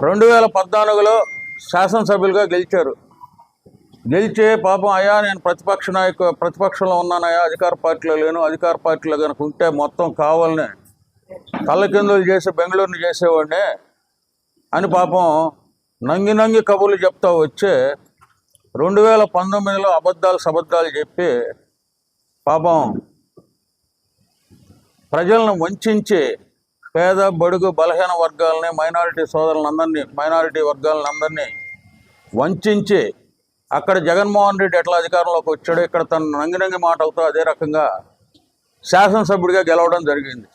రెండు వేల పద్నాలుగులో శాసనసభ్యులుగా గెలిచారు. గెలిచే పాపం అయ్యా నేను ప్రతిపక్ష నాయకు ప్రతిపక్షంలో ఉన్నానయ్యా అధికార పార్టీలో లేను అధికార పార్టీలో కనుక ఉంటే మొత్తం కావాలని తల్లకిందులు చేసి బెంగళూరుని చేసేవాడిని అని పాపం నంగి నంగి కబుర్లు చెప్తా వచ్చే రెండు వేల పంతొమ్మిదిలో అబద్ధాలు సబద్ధాలు చెప్పి పాపం ప్రజలను వంచి పేద బడుగు బలహీన వర్గాలని మైనారిటీ సోదరులందరినీ మైనారిటీ వర్గాలని అందరినీ వంచి అక్కడ జగన్మోహన్ రెడ్డి ఎట్లా అధికారంలోకి వచ్చాడో ఇక్కడ తన నంగి నంగి మాటలతో అదే రకంగా శాసనసభ్యుడిగా గెలవడం జరిగింది.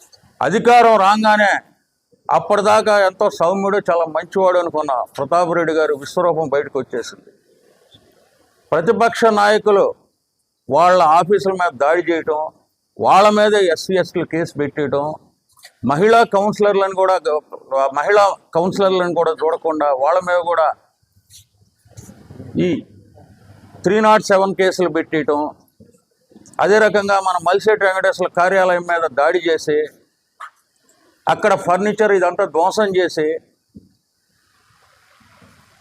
అధికారం రాగానే అప్పటిదాకా ఎంతో సౌమ్యుడు చాలా మంచివాడు అనుకున్న ప్రతాప్ రెడ్డి గారు విశ్వరూపం బయటకు వచ్చేసింది. ప్రతిపక్ష నాయకులు వాళ్ళ ఆఫీసుల మీద దాడి చేయటం వాళ్ళ మీద ఎస్సీ ఎస్టీలు కేసు పెట్టేయటం మహిళా కౌన్సిలర్లను కూడా మహిళా కౌన్సిలర్లను కూడా చూడకుండా వాళ్ళ మీద కూడా ఈ త్రీ నాట్ సెవెన్ కేసులు పెట్టేయటం అదే రకంగా మన మల్సేటి వెంకటేశ్వర కార్యాలయం మీద దాడి చేసి అక్కడ ఫర్నిచర్ ఇదంతా ధ్వంసం చేసి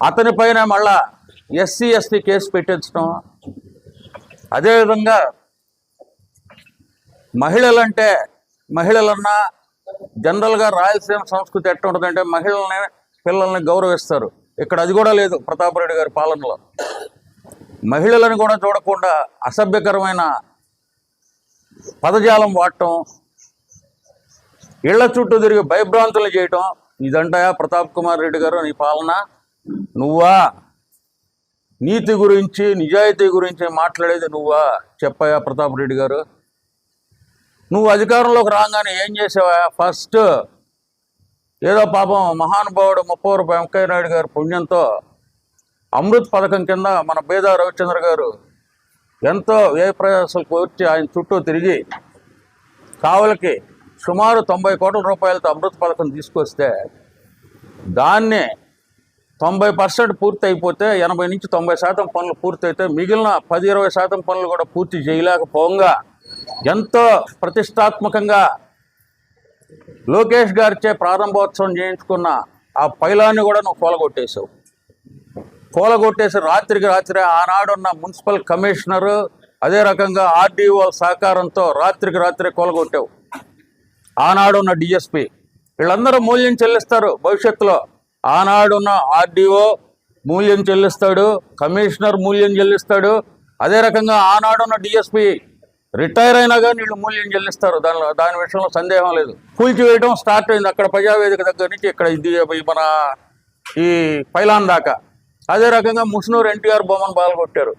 అతని పైన మళ్ళా ఎస్సీ ఎస్టీ కేసు పెట్టించడం అదేవిధంగా మహిళలంటే మహిళలన్నా జనరల్గా రాయలసీమ సంస్కృతి ఎట్లా ఉంటుందంటే మహిళల్ని పిల్లల్ని గౌరవిస్తారు. ఇక్కడ అది కూడా లేదు ప్రతాప్ రెడ్డి గారి పాలనలో. మహిళలను కూడా చూడకుండా అసభ్యకరమైన పదజాలం వాడటం ఇళ్ళ చుట్టూ తిరిగి భయభ్రాంతులు చేయటం ఇదంటాయా ప్రతాప్ కుమార్ రెడ్డి గారు నీ పాలన? నువ్వా? నీతి గురించి నిజాయితీ గురించి మాట్లాడేది నువ్వా? చెప్పాయా ప్రతాప్ రెడ్డి గారు? నువ్వు అధికారంలోకి రాగానే ఏం చేసావా? ఫస్ట్ ఏదో పాపం మహానుభావుడు ముప్పవరు వెంకయ్య నాయుడు గారి పుణ్యంతో అమృత్ పథకం కింద మన బీదా రవిచంద్ర గారు ఎంతో వ్యయ ప్రయాసాలకు వచ్చి ఆయన చుట్టూ తిరిగి కావలికి సుమారు తొంభై కోట్ల రూపాయలతో అమృత పథకం తీసుకొస్తే దాన్ని తొంభై పర్సెంట్ పూర్తి అయిపోతే ఎనభై నుంచి తొంభై శాతం పనులు పూర్తయితే మిగిలిన పది ఇరవై శాతం పనులు కూడా పూర్తి చేయలేకపోగా. ఎంతో ప్రతిష్టాత్మకంగా లోకేష్ గారిచే ప్రారంభోత్సవం చేయించుకున్న ఆ పైలాన్ని కూడా నువ్వు కూలగొట్టేశావు. కూలగొట్టేసి రాత్రికి రాత్రి ఆనాడున్న మున్సిపల్ కమిషనరు అదే రకంగా ఆర్డీఓ సహకారంతో రాత్రికి రాత్రి కూలగొట్టావు. ఆనాడున్న డిఎస్పి వీళ్ళందరూ మూల్యం చెల్లిస్తారు భవిష్యత్తులో. ఆనాడున్న ఆర్డీఓ మూల్యం చెల్లిస్తాడు కమిషనర్ మూల్యం చెల్లిస్తాడు అదే రకంగా ఆనాడున్న డిఎస్పి రిటైర్ అయినా కానీ వీళ్ళు మూల్యం చెల్లిస్తారు. దానిలో దాని విషయంలో సందేహం లేదు. కూల్చివేయడం స్టార్ట్ అయింది. అక్కడ ప్రజావేదిక దగ్గర నుంచి ఇక్కడ ఇది మన ఈ పైలాన్ దాకా. అదే రకంగా ముస్నూరు ఎన్టీఆర్ బొమ్మను బాలగొట్టారు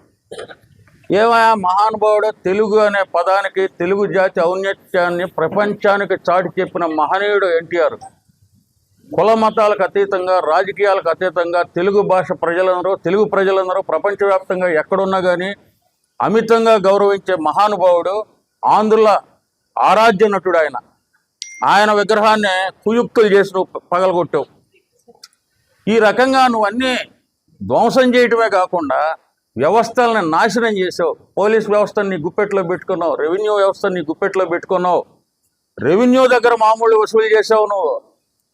ఏమయా మహానుభావుడు తెలుగు అనే పదానికి తెలుగు జాతి ఔన్నత్యాన్ని ప్రపంచానికి చాటి చెప్పిన మహనీయుడు ఎన్టీఆర్. కుల మతాలకు అతీతంగా రాజకీయాలకు అతీతంగా తెలుగు భాష ప్రజలందరూ తెలుగు ప్రజలందరూ ప్రపంచవ్యాప్తంగా ఎక్కడున్నా కానీ అమితంగా గౌరవించే మహానుభావుడు ఆంధ్రుల ఆరాధ్య నటుడు ఆయన. ఆయన విగ్రహాన్ని కుయుక్తులు చేసి నువ్వు పగలగొట్టావు. ఈ రకంగా నువ్వు అన్నీ ధ్వంసం చేయటమే కాకుండా వ్యవస్థలను నాశనం చేసావు. పోలీస్ వ్యవస్థని నీ గుప్పెట్లో పెట్టుకున్నావు. రెవెన్యూ వ్యవస్థని నీ గుప్పెట్లో పెట్టుకున్నావు. రెవెన్యూ దగ్గర మామూలు వసూలు చేసావు నువ్వు.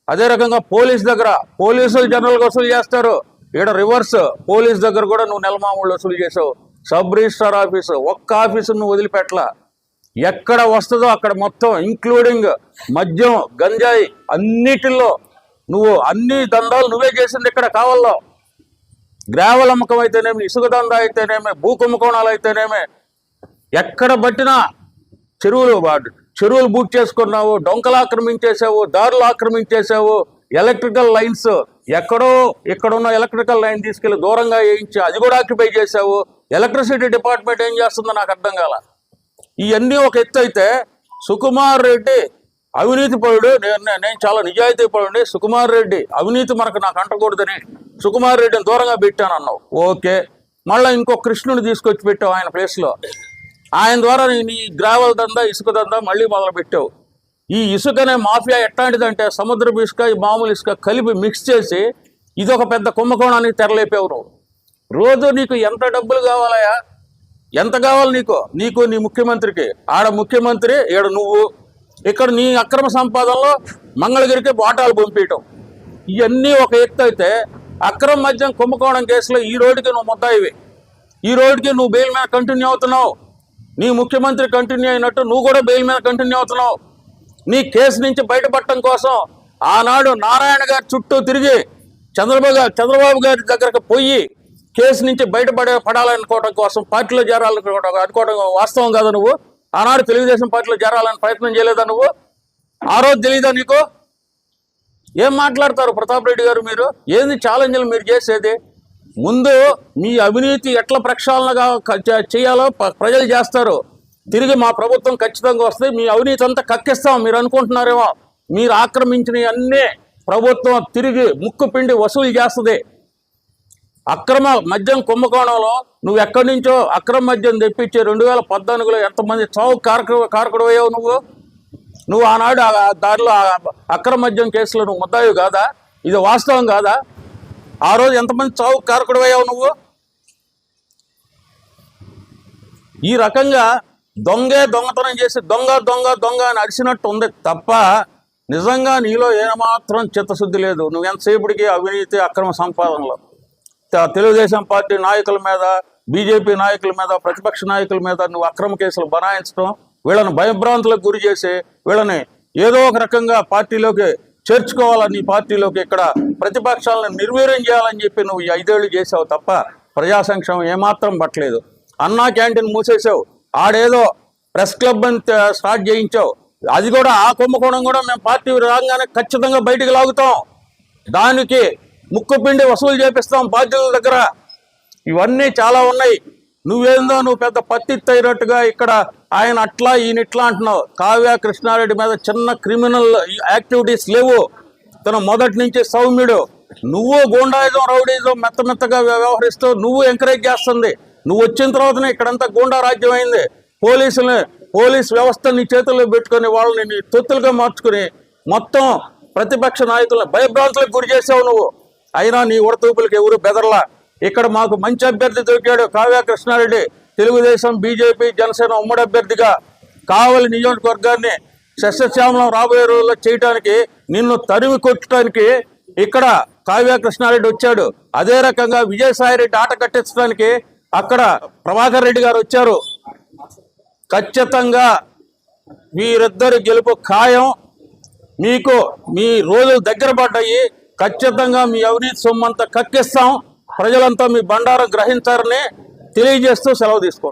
అదే రకంగా పోలీస్ దగ్గర పోలీసులు జనరల్గా వసూలు చేస్తారు. ఇక్కడ రివర్స్ పోలీస్ దగ్గర కూడా నువ్వు నెల మామూలు వసూలు చేసావు. సబ్ రిజిస్టార్ ఆఫీసు ఒక్క ఆఫీసు నువ్వు వదిలిపెట్టలా. ఎక్కడ వస్తుందో అక్కడ మొత్తం ఇంక్లూడింగ్ మద్యం గంజాయి అన్నిటిల్లో నువ్వు అన్ని దందాలు నువ్వే చేసింది ఇక్కడ కావాలో గ్రావెల్ అమ్మకం అయితేనేమి ఇసుక దందా అయితేనేమి భూకుంభకోణాలు అయితేనేమి ఎక్కడ పట్టినా చెరువులు వాడు చెరువులు బూట్ చేసుకున్నావు డొంకలు ఆక్రమించేసావు దారులు ఆక్రమించేసావు ఎలక్ట్రికల్ లైన్స్ ఎక్కడో ఇక్కడున్న ఎలక్ట్రికల్ లైన్ తీసుకెళ్ళి దూరంగా వేయించి అది కూడా ఆక్యుపై చేసావు ఎలక్ట్రిసిటీ డిపార్ట్మెంట్ ఏం చేస్తుందో నాకు అర్థం కాల. ఇవన్నీ ఒక ఎత్తు అయితే సుకుమార్ రెడ్డి అవినీతి పరుడు. నేను నేను చాలా నిజాయితీ పరుడిని. సుకుమార్ రెడ్డి అవినీతి మనకు నాకు అంటకూడదని సుకుమార్ రెడ్డిని దూరంగా పెట్టాను అన్నావు ఓకే. మళ్ళీ ఇంకో కృష్ణుని తీసుకొచ్చి పెట్టావు ఆయన ప్లేస్లో. ఆయన ద్వారా నేను ఈ గ్రావెల్ దందా ఇసుక దందా మళ్ళీ మొదలు పెట్టావు ఈ ఇసుకనే మాఫియా ఎట్లాంటిదంటే సముద్రపు ఇసుక ఈ మామూలు ఇసుక కలిపి మిక్స్ చేసి ఇది ఒక పెద్ద కుంభకోణానికి తెరలేపేవరు. రోజు నీకు ఎంత డబ్బులు కావాలయా ఎంత కావాలి నీకు? నీకు నీ ముఖ్యమంత్రికి. ఆడ ముఖ్యమంత్రి ఈడ నువ్వు. ఇక్కడ నీ అక్రమ సంపాదనలో మంగళగిరికి బాటాలు పంపించటం ఇవన్నీ ఒక ఎత్తు అయితే అక్రమ మద్యం కుంభకోణం కేసులో ఈ రోడ్డుకి నువ్వు ముద్దాయివి. ఈ రోడ్డుకి నువ్వు బెయిల్ మీద కంటిన్యూ అవుతున్నావు. నీ ముఖ్యమంత్రి కంటిన్యూ అయినట్టు నువ్వు కూడా బెయిల్ మీద కంటిన్యూ అవుతున్నావు. నీ కేసు నుంచి బయటపడటం కోసం ఆనాడు నారాయణ గారి చుట్టూ తిరిగి చంద్రబాబు గారు చంద్రబాబు గారి దగ్గరకు పోయి కేసు నుంచి బయటపడే పడాలనుకోవడం కోసం పార్టీలో చేరాలనుకోవడం అనుకోవడం వాస్తవం కాదు నువ్వు. ఆనాడు తెలుగుదేశం పార్టీలో చేరాలని ప్రయత్నం చేయలేదా నువ్వు? ఆ రోజు తెలియదా నీకు? ఏం మాట్లాడతారు ప్రతాప్ రెడ్డి గారు మీరు? ఏంది ఛాలెంజ్లు మీరు చేసేది? ముందు మీ అవినీతి ఎట్ల ప్రక్షాళనగా చేయాలో ప్రజలు చేస్తారు. తిరిగి మా ప్రభుత్వం ఖచ్చితంగా వస్తే మీ అవినీతి అంతా కక్కిస్తాం. మీరు అనుకుంటున్నారేమో? మీరు ఆక్రమించిన అన్నీ ప్రభుత్వం తిరిగి ముక్కు పిండి వసూలు చేస్తుంది. అక్రమ మద్యం కుంభకోణంలో నువ్వు ఎక్కడి నుంచో అక్రమ మద్యం తెప్పించి రెండు వేల పద్నాలుగులో ఎంతమంది చావు కారక కారకుడు అయ్యావు నువ్వు? నువ్వు ఆనాడు దారిలో అక్రమ మద్యం కేసులో నువ్వు ముద్దాయి కాదా? ఇది వాస్తవం కాదా? ఆ రోజు ఎంతమంది చావు కారకుడు అయ్యావు నువ్వు? ఈ రకంగా దొంగే దొంగతనం చేసి దొంగ దొంగ దొంగ అని అరిచినట్టు ఉంది. తప్ప నిజంగా నీలో ఏమాత్రం చిత్తశుద్ధి లేదు. నువ్వు ఎంతసేపటికి అవినీతి అక్రమ సంపాదనలో? తెలుగుదేశం పార్టీ నాయకుల మీద బీజేపీ నాయకుల మీద ప్రతిపక్ష నాయకుల మీద నువ్వు అక్రమ కేసులు బనాయించడం వీళ్ళని భయభ్రాంతులకు గురి చేసి వీళ్ళని ఏదో ఒక రకంగా పార్టీలోకి చేర్చుకోవాలని నీ పార్టీలోకి ఇక్కడ ప్రతిపక్షాలను నిర్వీర్యం చేయాలని చెప్పి నువ్వు ఈ ఐదేళ్ళు చేసావు తప్ప ప్రజా సంక్షేమం ఏమాత్రం పట్టలేదు. అన్నా క్యాంటీన్ మూసేసావు. ఆడేదో ప్రెస్ క్లబ్ అని స్టార్ట్ చేయించావు. అది కూడా ఆ కుంభకోణం కూడా మేము పార్టీ రాగానే ఖచ్చితంగా బయటికి లాగుతాం. దానికి ముక్కుపిండి వసూలు చేపిస్తాం బాధ్యుల దగ్గర. ఇవన్నీ చాలా ఉన్నాయి. నువ్వేందో నువ్వు పెద్ద పత్తిత్తైనట్టుగా ఇక్కడ ఆయన అట్లా ఈయన ఇట్లా అంటున్నావు. కావ్య కృష్ణారెడ్డి మీద చిన్న క్రిమినల్ యాక్టివిటీస్ లేవు. తను మొదటి నుంచి సౌమ్యుడు. నువ్వు గూండాయిజం రౌడీజం మెత్త మెత్తగా వ్యవహరిస్తూ నువ్వు ఎంకరేజ్ చేస్తుంది. నువ్వు వచ్చిన తర్వాతనే ఇక్కడంతా గూండా రాజ్యం అయింది పోలీసులు పోలీస్ వ్యవస్థ నీ చేతుల్లో పెట్టుకొని వాళ్ళని నీ తొత్తులుగా మార్చుకుని మొత్తం ప్రతిపక్ష నాయకులను భయభ్రాంతులకు గురి చేసావు నువ్వు. అయినా నీ ఉడతూపులకు ఎవరు బెదరలా? ఇక్కడ మాకు మంచి అభ్యర్థి దొరికాడు కావ్య కృష్ణారెడ్డి. తెలుగుదేశం బీజేపీ జనసేన ఉమ్మడి అభ్యర్థిగా కావలి నియోజకవర్గాన్ని సస్యశ్యామలం రాబోయే రోజుల్లో చేయడానికి నిన్ను తరిమి కొట్టడానికి ఇక్కడ కావ్య కృష్ణారెడ్డి వచ్చాడు. అదే రకంగా విజయసాయి రెడ్డి ఆట కట్టించడానికి అక్కడ ప్రభాకర్ రెడ్డి గారు వచ్చారు. ఖచ్చితంగా మీరిద్దరు గెలుపు ఖాయం. మీకు మీ రోజులు దగ్గర పడ్డాయి. ఖచ్చితంగా మీ అవినీతి సొమ్మంతా కక్కిస్తాం. ప్రజలంతా మీ బండారం గ్రహించారని తెలియజేస్తూ సెలవు తీసుకోండి